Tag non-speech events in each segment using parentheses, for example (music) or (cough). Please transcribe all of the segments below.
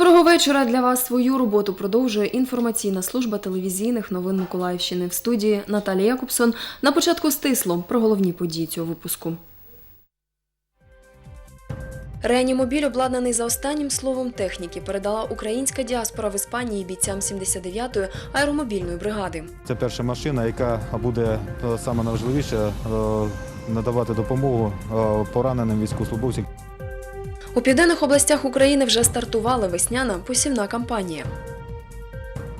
Доброго вечора для вас. Свою роботу продовжує інформаційна служба телевізійних новин Миколаївщини в студії Наталія Якубсон. На початку стисло про головні події цього випуску. Реанімобіль, обладнаний за останнім словом техніки, передала українська діаспора в Іспанії бійцям 79-ї аеромобільної бригади. Це перша машина, яка буде е, саме найважливіше е, надавати допомогу е, пораненим військовослужбовцям. У південних областях України вже стартувала весняна посівна кампанія.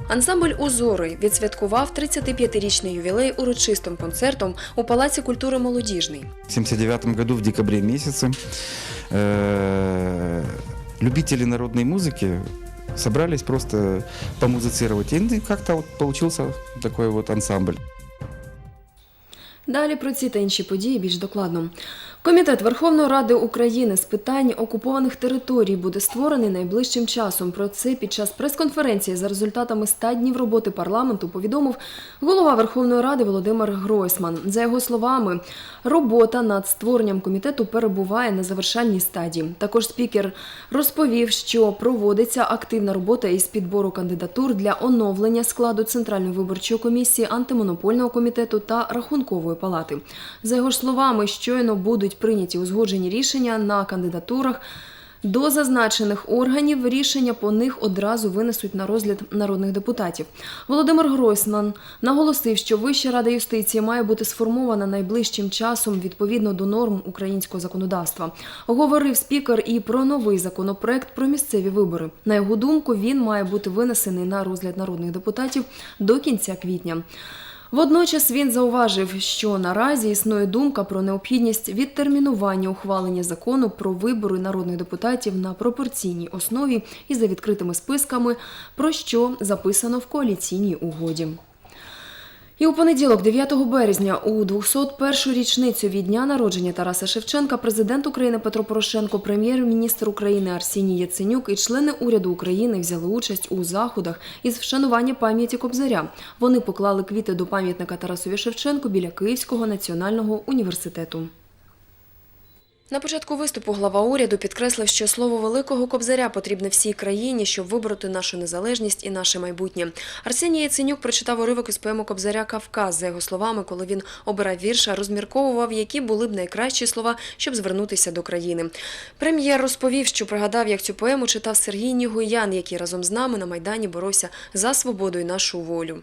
Ансамбль Узори відсвяткував 35-річний ювілей урочистим концертом у Палаці культури молодіжний. В 79 году в декабре месяце э, любители народной музыки собрались просто помузицировать. И как-то вот получился такой вот ансамбль. Далі про ці та інші події більш докладно. Комітет Верховної Ради України з питань окупованих територій буде створений найближчим часом. Про це під час прес-конференції за результатами 100 днів роботи парламенту повідомив голова Верховної Ради Володимир Гройсман. За його словами, робота над створенням комітету перебуває на завершальній стадії. Також спікер розповів, що проводиться активна робота із підбору кандидатур для оновлення складу Центральної виборчої комісії, антимонопольного комітету та рахункової палати. За його словами, щойно будуть прийняті узгоджені рішення на кандидатурах. До зазначених органів рішення по них одразу винесуть на розгляд народних депутатів. Володимир Гройсман наголосив, що Вища рада юстиції має бути сформована найближчим часом відповідно до норм українського законодавства. Говорив спікер і про новий законопроект про місцеві вибори. На його думку, він має бути винесений на розгляд народних депутатів до кінця квітня. Водночас він зауважив, що наразі існує думка про необхідність відтермінування ухвалення закону про вибори народних депутатів на пропорційній основі і за відкритими списками, про що записано в коаліційній угоді. І у понеділок, 9 березня, у 201-ю річницю від дня народження Тараса Шевченка, президент України Петро Порошенко, прем'єр-міністр України Арсеній Яценюк і члени уряду України взяли участь у заходах із вшанування пам'яті Кобзаря. Вони поклали квіти до пам'ятника Тарасові Шевченку біля Київського національного університету. На початку виступу глава уряду підкреслив, що слово великого кобзаря потрібне всій країні, щоб вибороти нашу незалежність і наше майбутнє. Арсеній Яценюк прочитав уривок із поему Кобзаря Кавказ. За його словами, коли він обирав вірша, розмірковував, які були б найкращі слова, щоб звернутися до країни. Прем'єр розповів, що пригадав, як цю поему читав Сергій Нігоян, який разом з нами на майдані боровся за свободу і нашу волю.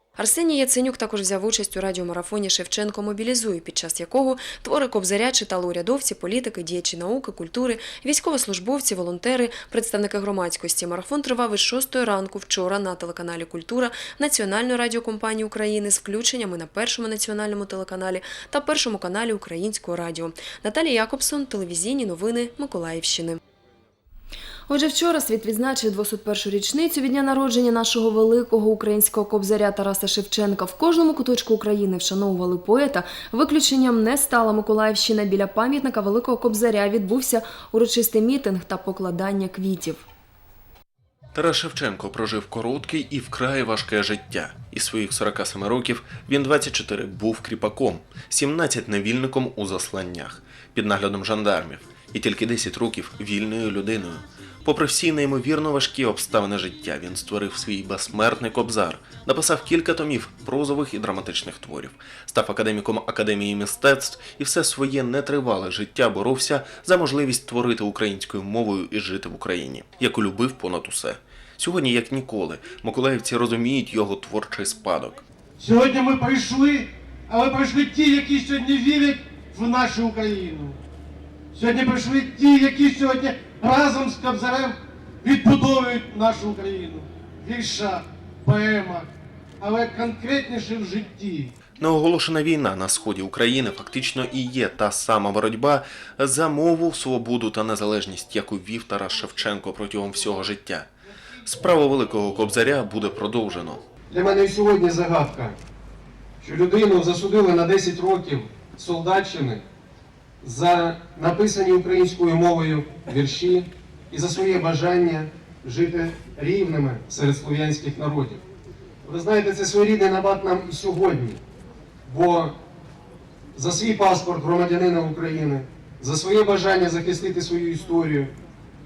Арсеній Яценюк також взяв участь у радіомарафоні Шевченко мобілізує, під час якого твори Кобзаря читали урядовці, політики, діячі науки, культури, військовослужбовці, волонтери, представники громадськості. Марафон тривав із 6 ранку вчора на телеканалі Культура Національної радіокомпанії України з включеннями на першому національному телеканалі та першому каналі Українського радіо. Наталія Якобсон, телевізійні новини Миколаївщини. Отже, вчора світ відзначив 201-шу річницю від дня народження нашого великого українського кобзаря Тараса Шевченка. В кожному куточку України вшановували поета. Виключенням не стала Миколаївщина. Біля пам'ятника великого кобзаря відбувся урочистий мітинг та покладання квітів. Тарас Шевченко прожив коротке і вкрай важке життя. Із своїх 47 років він 24 був кріпаком, 17 невільником у засланнях під наглядом жандармів, і тільки 10 років вільною людиною. Попри всі неймовірно важкі обставини життя, він створив свій безсмертний кобзар, написав кілька томів прозових і драматичних творів, став академіком Академії мистецтв і все своє нетривале життя боровся за можливість творити українською мовою і жити в Україні, яку любив понад усе. Сьогодні, як ніколи, миколаївці розуміють його творчий спадок. Сьогодні ми прийшли, але прийшли ті, які сьогодні вірять в нашу Україну. Сьогодні прийшли ті, які сьогодні разом з Кобзарем відбудовують нашу Україну. В віршах, поемах, але конкретніше в житті. Неоголошена війна на сході України фактично і є та сама боротьба за мову, свободу та незалежність, яку вів Тарас Шевченко протягом всього життя. Справу великого кобзаря буде продовжено. Для мене і сьогодні загадка, що людину засудили на 10 років солдатчини за написані українською мовою вірші і за своє бажання жити рівними серед слов'янських народів. Ви знаєте, це своєрідний набат нам і сьогодні, бо за свій паспорт громадянина України, за своє бажання захистити свою історію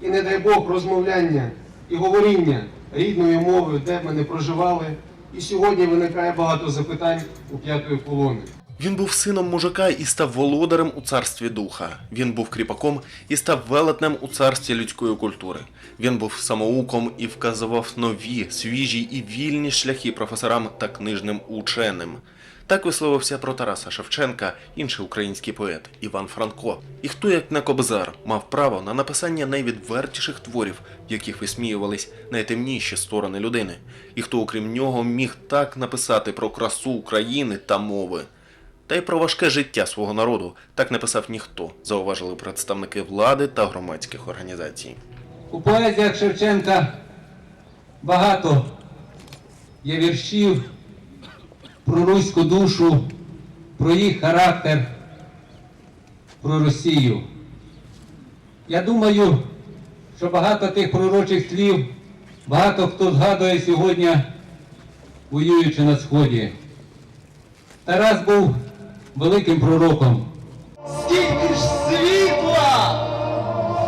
і, не дай Бог, розмовляння і говоріння рідною мовою, де б ми не проживали. І сьогодні виникає багато запитань у п'ятої колони. Він був сином мужика і став володарем у царстві духа. Він був кріпаком і став велетнем у царстві людської культури. Він був самоуком і вказував нові, свіжі і вільні шляхи професорам та книжним ученим. Так висловився про Тараса Шевченка інший український поет Іван Франко. І хто, як не Кобзар, мав право на написання найвідвертіших творів, в яких висміювались найтемніші сторони людини, і хто, окрім нього, міг так написати про красу України та мови. Та й про важке життя свого народу так не писав ніхто, зауважили представники влади та громадських організацій. У поезіях Шевченка багато є віршів про руську душу, про їх характер, про Росію. Я думаю, що багато тих пророчих слів, багато хто згадує сьогодні, воюючи на Сході. Тарас був великим пророком. Скільки ж світла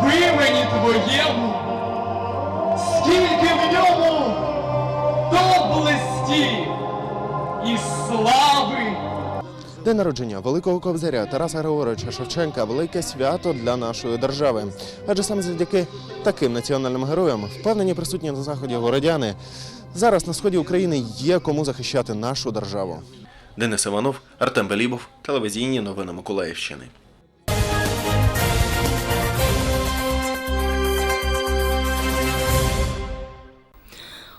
в імені твоєму, скільки в ньому доблесті і слави. День народження великого кобзаря Тараса Григоровича Шевченка велике свято для нашої держави. Адже саме завдяки таким національним героям, впевнені присутні на заході городяни, зараз на сході України є кому захищати нашу державу. Денис Іванов, Артем Белібов, телевізійні новини Миколаївщини.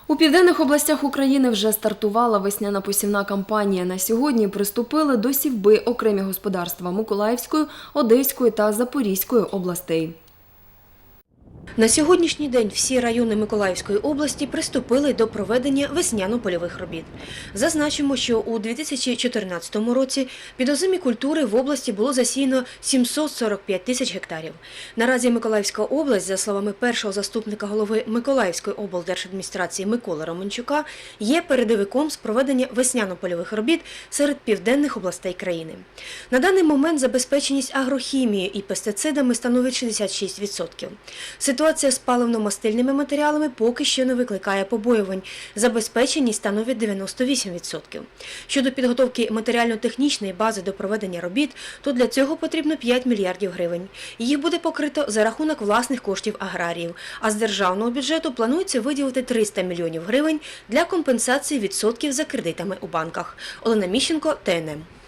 У південних областях України вже стартувала весняна посівна кампанія. На сьогодні приступили до сівби окремі господарства Миколаївської, Одеської та Запорізької областей. На сьогоднішній день всі райони Миколаївської області приступили до проведення весняно-польових робіт. Зазначимо, що у 2014 році під культури в області було засіяно 745 тисяч гектарів. Наразі Миколаївська область, за словами першого заступника голови Миколаївської облдержадміністрації Миколи Романчука, є передовиком з проведення весняно-польових робіт серед південних областей країни. На даний момент забезпеченість агрохімією і пестицидами становить 66%. Ситуація з паливно-мастильними матеріалами поки що не викликає побоювань. Забезпеченість становить 98%. Щодо підготовки матеріально-технічної бази до проведення робіт, то для цього потрібно 5 мільярдів гривень. Їх буде покрито за рахунок власних коштів аграріїв, а з державного бюджету планується виділити 300 мільйонів гривень для компенсації відсотків за кредитами у банках. Олена Міщенко, ТНМ.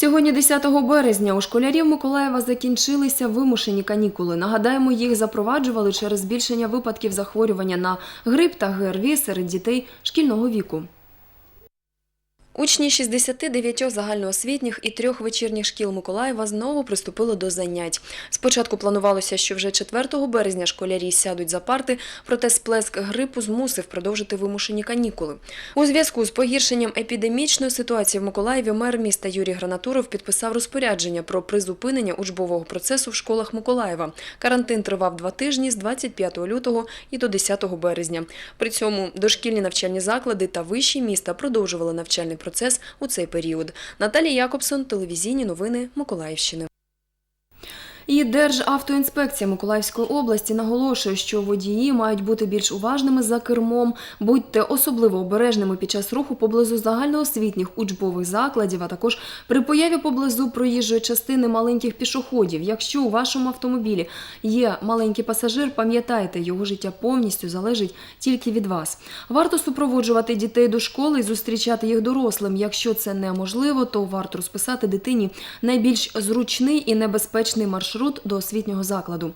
Сьогодні, 10 березня, у школярів Миколаєва закінчилися вимушені канікули. Нагадаємо, їх запроваджували через збільшення випадків захворювання на грип та ГРВІ серед дітей шкільного віку. Учні 69 загальноосвітніх і трьох вечірніх шкіл Миколаєва знову приступили до занять. Спочатку планувалося, що вже 4 березня школярі сядуть за парти, проте сплеск грипу змусив продовжити вимушені канікули. У зв'язку з погіршенням епідемічної ситуації в Миколаєві мер міста Юрій Гранатуров підписав розпорядження про призупинення учбового процесу в школах Миколаєва. Карантин тривав два тижні з 25 лютого і до 10 березня. При цьому дошкільні навчальні заклади та вищі міста продовжували навчальний процес у цей період. Наталія Якобсон, телевізійні новини Миколаївщини. І Державтоінспекція Миколаївської області наголошує, що водії мають бути більш уважними за кермом, будьте особливо обережними під час руху поблизу загальноосвітніх учбових закладів, а також при появі поблизу проїжджої частини маленьких пішоходів. Якщо у вашому автомобілі є маленький пасажир, пам'ятайте, його життя повністю залежить тільки від вас. Варто супроводжувати дітей до школи і зустрічати їх дорослим. Якщо це неможливо, то варто розписати дитині найбільш зручний і небезпечний маршрут до освітнього закладу.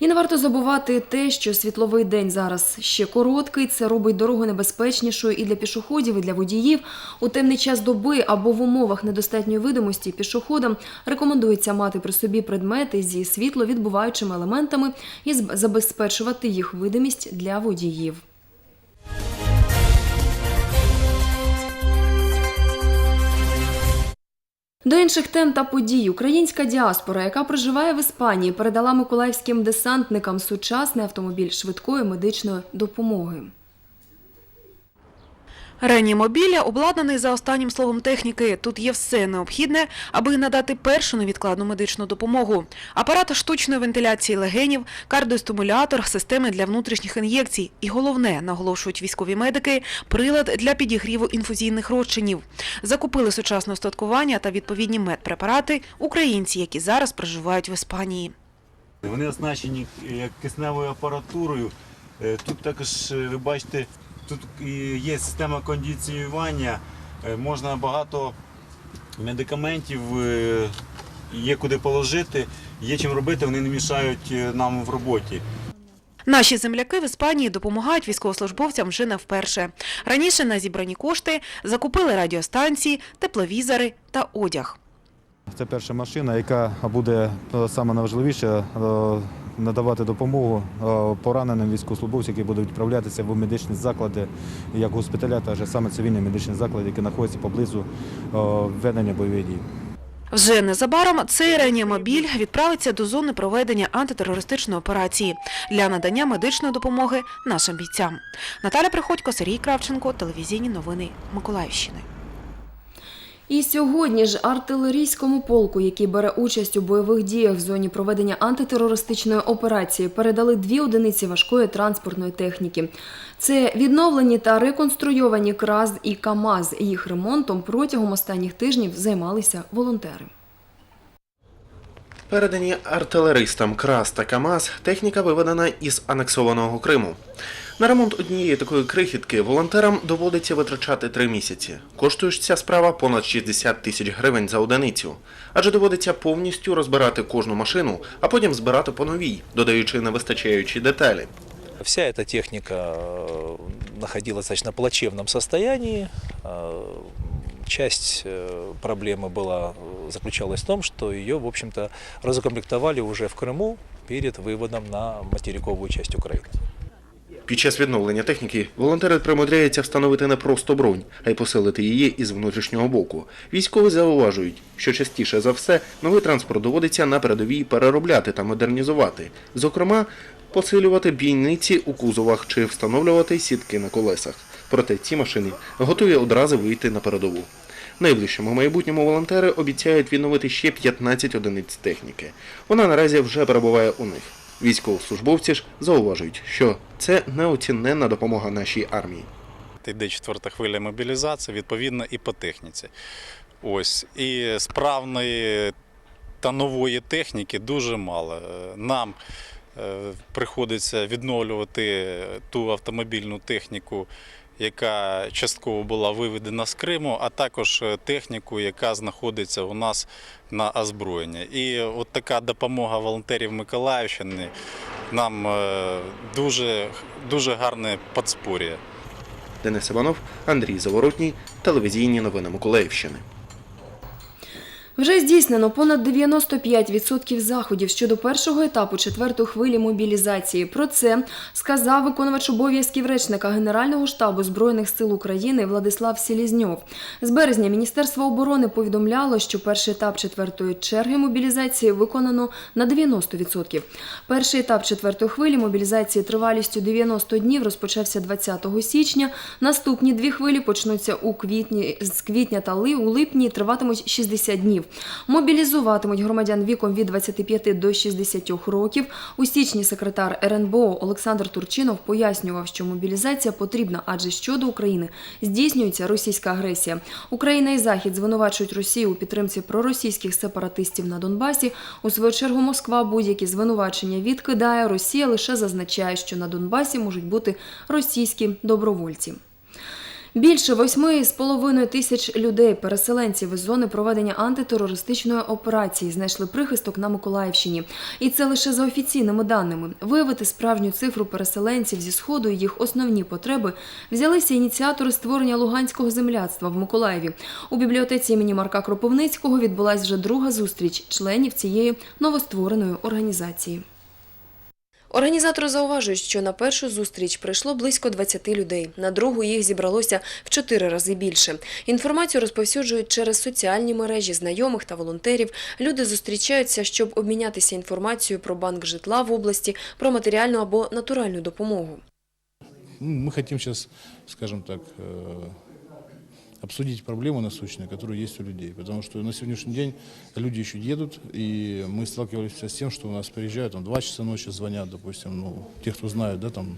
І не варто забувати те, що світловий день зараз ще короткий. Це робить дорогу небезпечнішою і для пішоходів, і для водіїв. У темний час доби або в умовах недостатньої видимості пішоходам рекомендується мати при собі предмети зі світловідбуваючими елементами і забезпечувати їх видимість для водіїв. До інших тем та подій українська діаспора, яка проживає в Іспанії, передала миколаївським десантникам сучасний автомобіль швидкої медичної допомоги. Реанімобіля обладнаний за останнім словом техніки. Тут є все необхідне, аби надати першу невідкладну медичну допомогу. Апарат штучної вентиляції легенів, кардіостимулятор, системи для внутрішніх ін'єкцій. І головне, наголошують військові медики, прилад для підігріву інфузійних розчинів. Закупили сучасне остаткування та відповідні медпрепарати українці, які зараз проживають в Іспанії. Вони оснащені е, кисневою апаратурою. Е, Тут також е, ви бачите, тут є система кондиціювання, Е, можна багато медикаментів, е, є куди положити, є чим робити, вони не мішають е, нам в роботі. Наші земляки в Іспанії допомагають військовослужбовцям вже не вперше. Раніше на зібрані кошти закупили радіостанції, тепловізори та одяг. Це перша машина, яка буде саме найважливіше е, надавати допомогу е, пораненим військовослужбовцям, які будуть відправлятися в медичні заклади, як госпіталя, так і саме цивільні медичні заклади, які знаходяться поблизу е, ведення бойових дій. Вже незабаром цей реанімобіль відправиться до зони проведення антитерористичної операції для надання медичної допомоги нашим бійцям. Наталя Приходько, Сергій Кравченко, телевізійні новини Миколаївщини. І сьогодні ж артилерійському полку, який бере участь у бойових діях в зоні проведення антитерористичної операції, передали дві одиниці важкої транспортної техніки. Це відновлені та реконструйовані КРАЗ і КАМАЗ. Їх ремонтом протягом останніх тижнів займалися волонтери. Передані артилеристам КРАС та КАМАЗ техніка виведена із анексованого Криму. На ремонт однієї такої крихітки волонтерам доводиться витрачати три місяці. Коштує ж ця справа понад 60 тисяч гривень за одиницю, адже доводиться повністю розбирати кожну машину, а потім збирати по новій, додаючи невистачаючі деталі. Вся эта техника э, находилась в достаточно плачевном Э, Часть э, проблемы была, э, заключалась в том, что ее, в общем-то, разукомплектовали уже в Крыму перед выводом на материковую часть Украины. Під час відновлення техніки волонтери примудряються встановити не просто бронь, а й посилити її із внутрішнього боку. Військові зауважують, що частіше за все новий транспорт доводиться на передовій переробляти та модернізувати, зокрема, посилювати бійниці у кузовах чи встановлювати сітки на колесах. Проте ці машини готові одразу вийти на передову. Найближчому майбутньому волонтери обіцяють відновити ще 15 одиниць техніки. Вона наразі вже перебуває у них. Військовослужбовці ж зауважують, що це неоціненна допомога нашій армії. Йде четверта хвиля мобілізації, відповідно, і по техніці. Ось. І справної та нової техніки дуже мало. Нам е, приходиться відновлювати ту автомобільну техніку, яка частково була виведена з Криму, а також е, техніку, яка знаходиться у нас на озброєнні. І от така допомога волонтерів Миколаївщини нам е, дуже, дуже гарне подспор'я. Денис Іванов, Андрій Заворотній, телевізійні новини Миколаївщини. Вже здійснено понад 95% заходів щодо першого етапу четвертої хвилі мобілізації. Про це сказав виконувач обов'язків речника Генерального штабу Збройних сил України Владислав Селізньов. З березня Міністерство оборони повідомляло, що перший етап четвертої черги мобілізації виконано на 90%. Перший етап четвертої хвилі мобілізації тривалістю 90 днів розпочався 20 січня. Наступні дві хвилі почнуться у квітні з квітня та ли у липні триватимуть 60 днів. Мобілізуватимуть громадян віком від 25 до 60 років. У січні секретар РНБО Олександр Турчинов пояснював, що мобілізація потрібна, адже щодо України здійснюється російська агресія. Україна і Захід звинувачують Росію у підтримці проросійських сепаратистів на Донбасі. У свою чергу Москва будь-які звинувачення відкидає. Росія лише зазначає, що на Донбасі можуть бути російські добровольці. Більше восьми з половиною тисяч людей, переселенців із зони проведення антитерористичної операції, знайшли прихисток на Миколаївщині. І це лише за офіційними даними. Виявити справжню цифру переселенців зі сходу і їх основні потреби взялися ініціатори створення луганського земляцтва в Миколаєві. У бібліотеці імені Марка Кропивницького відбулася вже друга зустріч членів цієї новоствореної організації. Організатори зауважують, що на першу зустріч прийшло близько 20 людей, на другу їх зібралося в чотири рази більше. Інформацію розповсюджують через соціальні мережі знайомих та волонтерів. Люди зустрічаються, щоб обмінятися інформацією про банк житла в області, про матеріальну або натуральну допомогу. Ну, Мы хотим сейчас, скажем так, э, обсудить проблемы насущные, которые есть у людей. Потому что на сегодняшний день люди еще едут, и мы сталкивались с тем, что у нас приезжают, там, 2 часа ночи звонят, допустим, ну, те, кто знают, да, там,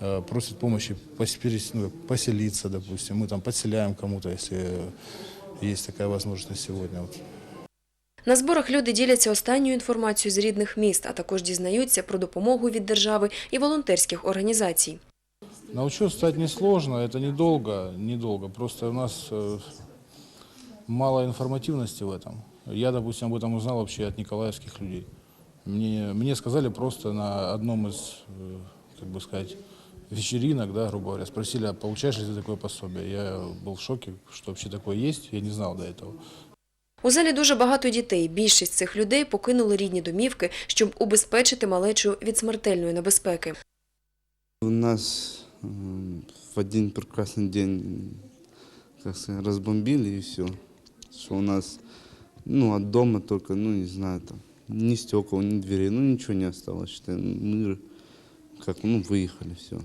э, просят помощи пос- перес- ну, поселиться, допустим, мы там подселяем кому-то, если есть такая возможность на сегодня. Вот. На зборах люди діляться останньою інформацією з рідних міст, а також дізнаються про допомогу від держави і волонтерських організацій. На учет стать несложно, это недолго, недолго. Просто у нас э, мало информативности в этом. Я, допустим, об этом узнал вообще от николаевских людей. Мне, мне сказали просто на одном из, э, как бы сказать, вечеринок, да, грубо говоря, спросили, а получаешь ли ты такое пособие? Я был в шоке, что вообще такое есть, я не знал до этого. У залі дуже багато дітей. Більшість цих людей покинули рідні домівки, щоб убезпечити малечу від смертельної небезпеки. У нас м, в один прекрасный день, как сказать, разбомбили и все. Что у нас, ну, от дома только, ну, не знаю, там, ни стекол, ни дверей, ну, ничего не осталось, считай. Мы, как, ну, выехали, все.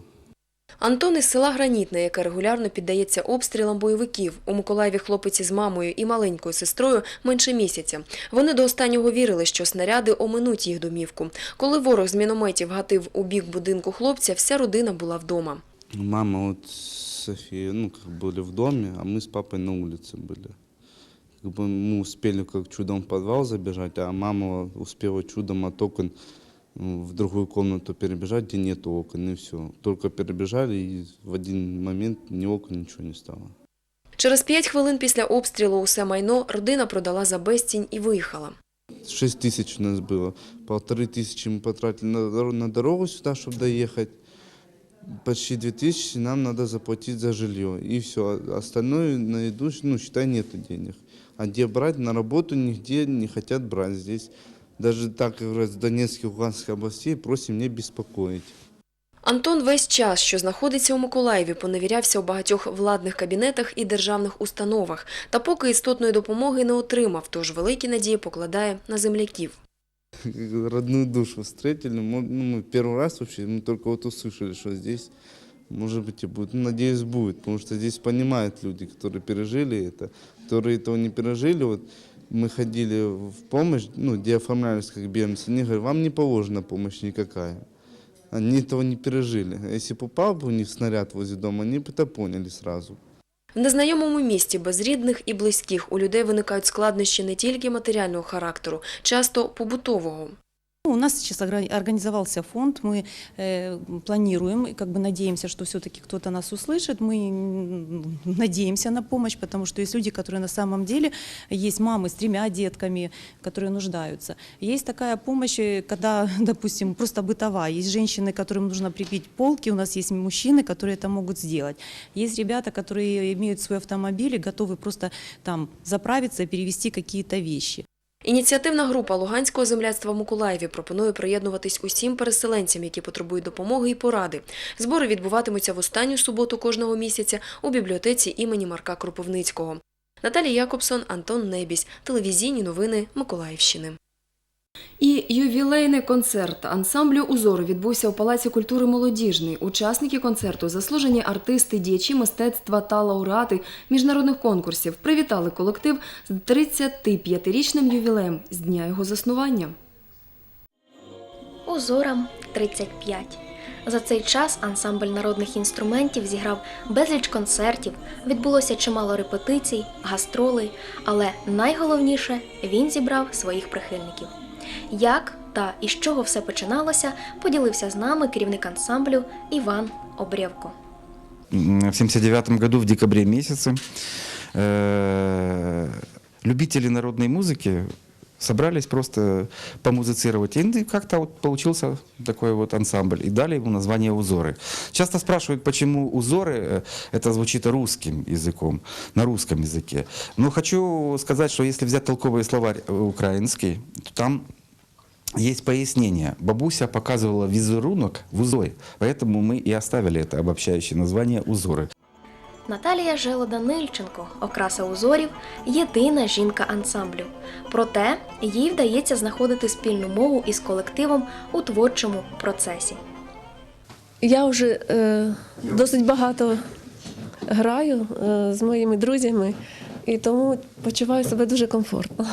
Антон із села Гранітне, яке регулярно піддається обстрілам бойовиків. У Миколаєві хлопець із мамою і маленькою сестрою менше місяця. Вони до останнього вірили, що снаряди оминуть їх домівку. Коли ворог з мінометів гатив у бік будинку хлопця, вся родина була вдома. Мама вот с Софией, ну, как были в доме, а мы с папой на улице были. Как бы мы успели как чудом в подвал забежать, а мама успела чудом от окон м, в другую комнату перебежать, где нету окон, и все. Только перебежали, и в один момент ни окон, ничего не стало. Через п'ять хвилин після обстрілу усе майно родина продала за безцінь і виїхала. Шесть тысяч у нас было. Полторы тысячи мы потратили на, дор- на дорогу сюда, чтобы доехать. Почти две тысячи нам надо заплатить за жилье. И все. Остальное на еду, ну, считай, нету денег. А где брать? На работу нигде не хотят брать. Здесь даже так, как говорят, с Донецкой, Луганской областей просим не беспокоить. Антон весь час, що знаходиться у Миколаєві, поневірявся у багатьох владних кабінетах і державних установах, та поки істотної допомоги не отримав, тож великі надії покладає на земляків. (laughs) Родную душу встретили. Мо- Ну, мы первый раз вообще, мы только вот услышали, что здесь, может быть, и будет. Ну, надеюсь, будет, потому что здесь понимают люди, которые пережили это, которые этого не пережили. Вот мы ходили в помощь, ну, где оформлялись как беженцы, они говорят, вам не положена помощь никакая. Они этого не пережили. А Если попал бы у них снаряд возле дома, они бы это поняли сразу. В незнайомому місті без рідних і близьких у людей виникають складнощі не тільки матеріального характеру, часто побутового. У нас сейчас огра- организовался фонд, мы э, планируем, и как бы надеемся, что все-таки кто-то нас услышит. Мы м, надеемся на помощь, потому что есть люди, которые на самом деле, есть мамы с тремя детками, которые нуждаются. Есть такая помощь, э, когда, (laughs) допустим, просто бытовая. Есть женщины, которым нужно прибить полки, у нас есть мужчины, которые это могут сделать. Есть ребята, которые имеют свой автомобиль и готовы просто там заправиться и перевести какие-то вещи. Ініціативна група Луганського земляцтва в Миколаєві пропонує приєднуватись усім переселенцям, які потребують допомоги і поради. Збори відбуватимуться в останню суботу кожного місяця у бібліотеці імені Марка Кропивницького. Наталія Якобсон, Антон Небісь. Телевізійні новини Миколаївщини. І ювілейний концерт ансамблю Узор відбувся у Палаці культури Молодіжний. Учасники концерту, заслужені артисти, діячі мистецтва та лауреати міжнародних конкурсів привітали колектив з 35-річним ювілеєм з дня його заснування. Узорам 35. За цей час ансамбль народних інструментів зіграв безліч концертів, відбулося чимало репетицій, гастролей, але найголовніше він зібрав своїх прихильників. Як та із чого все починалося, поділився з нами керівник ансамблю Іван Обрєвко. М, В 79 году в декабре месяце э, любители народной музыки собрались просто помузицировать. И как-то вот получился такой вот ансамбль. И дали ему название «Узоры». Часто спрашивают, почему «Узоры» э, это звучит русским языком, на русском языке. Но хочу сказать, что если взять толковый словарь э, украинский, то там есть пояснение. Бабуся показывала визерунок в узоре, поэтому мы и оставили это обобщающее название «узоры». Наталія Желода-Нильченко, окраса узорів, єдина жінка ансамблю. Проте їй вдається знаходити спільну мову із колективом у творчому процесі. Я вже е, досить багато граю е, з моїми друзями і тому почуваю себе дуже комфортно.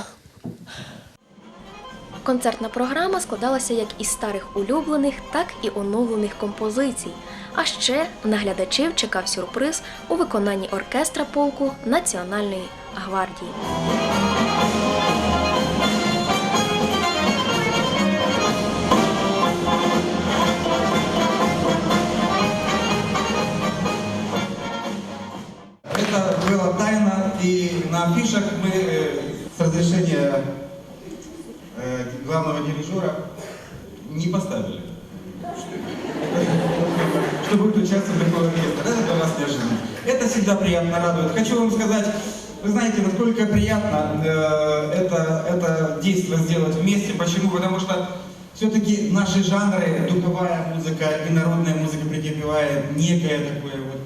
Концертна програма складалася як із старих улюблених, так і оновлених композицій. А ще на глядачів чекав сюрприз у виконанні оркестра полку Національної гвардії. Это была тайна, и на афишах мы э, с разрешения э, главного дирижера не поставили. Чтобы включаться в такой оркестр. Это для нас неожиданно. Это всегда приятно радует. Хочу вам сказать, вы знаете, насколько приятно э, это, это действие сделать вместе. Почему? Потому что все-таки наши жанры, духовая музыка и народная музыка претерпевает некое такое вот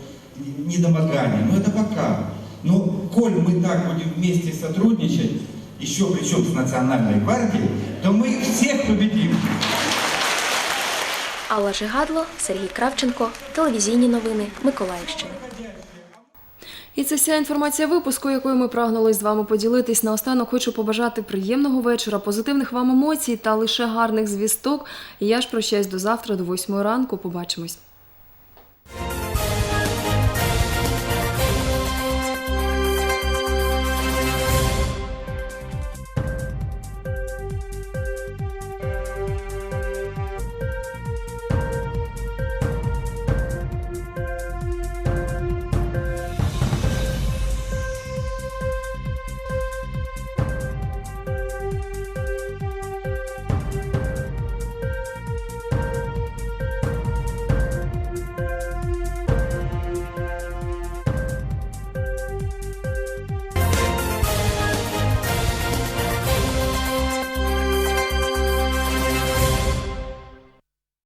недомогание. Но это пока. Но коль мы так будем вместе сотрудничать, еще причем с Национальной гвардией, то мы всех победим. Алла Жигадло, Сергій Кравченко, телевізійні новини Миколаївщини. І це вся інформація випуску, якою ми прагнули з вами поділитись. Наостанок хочу побажати приємного вечора, позитивних вам емоцій та лише гарних звісток. Я ж прощаюсь до завтра, до 8 ранку. Побачимось.